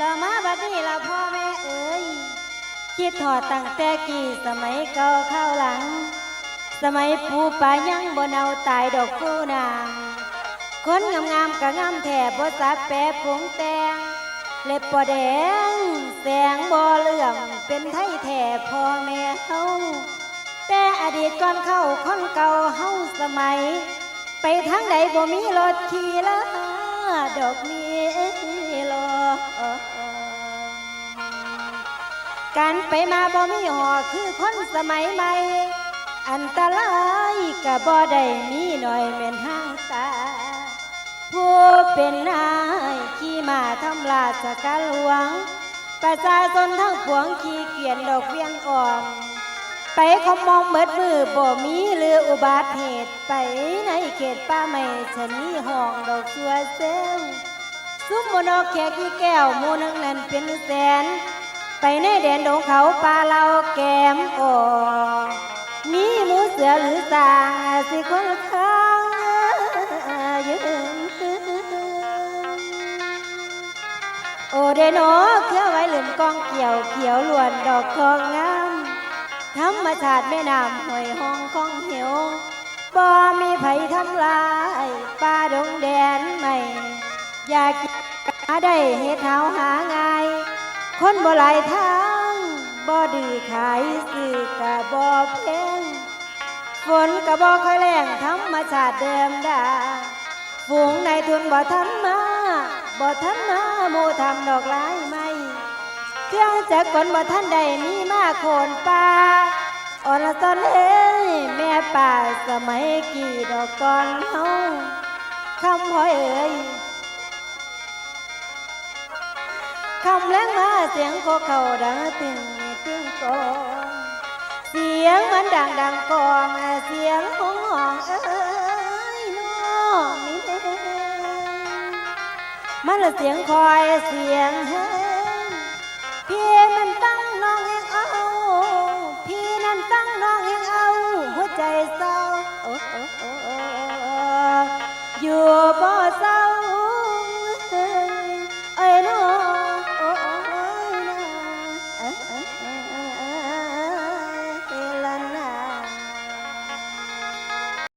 ละมาบัดนี้ละพ่อแม่เอ้ยคิดถอดตั้งแต่กี่สมัยเก่าเข้าหลัง สมัยปูป่ายังบ่เนาตายดอกฟูนางคนงามๆกะงามแท่บ่สักแปรผงแตงเล็บบ่แดง แสงบ่เหลื่อมเป็นไทยแท่พ่อแม่เฮาแต่อดีตก่อนเข้าคนเก่าเฮาสมัย ไปทางใดบ่มีรถขี่ละดอกมีรถ การไปมาบ่มีหอคือคนสมัยใหม่ อันตรายก็บ่ได้มีหน่อยแม่นห้างตา ผู้เป็นนายขี่มาทำลาสกาหลวง ประชาชนทั้งปวงขี่เกียนดอกเวียงอ่อน ไปขมองเบิดมือบ่มีหรืออุบัติเหตุไปในเขตป่าไม่ชะนีห้องดอกสัวเซล ซุ้มมนอกแขกที่แก้วมูนึงนั้นเป็นแสน ไปในแดนดงเขาป่าเราแกมอ่อมีหมูเสือหรือสางสิคนข้างยืนโอเดโนเคลื่อไว้หลืมกองเกี่ยวเขียวล้วนดอกทองงามธรรมชาติแม่น้ำห้วยห้องของเหวบ่มีไผทำลายป่าดงแดนใหม่ อยากกินหาได้เฮ็ดเฮาหาง่าย คนบ่หลายทางบ่ดื้อขายซื้อกะบ่แพงฝนกะบ่ค่อยแรงธรรมชาติเดิมดาฝูงในทุนบ่ทันมาบ่ทันมาหมู่ทำดอกไม้ไม่เครื่องจักรกลบ่ทันใดมีมาโคนป่าอ่อนละตอนเอ้ยแม่ป่าสมัยกี่ดอกก่อนเฮาคำพ่อยเอ้ย คำแรงมาเสียงโคเขาดังตึงตึงกองเสียงมันดังดังกองเสียงห้องห้องเอ้ยน้องนี่แม่มันละเสียงคอยเสียงเฮ้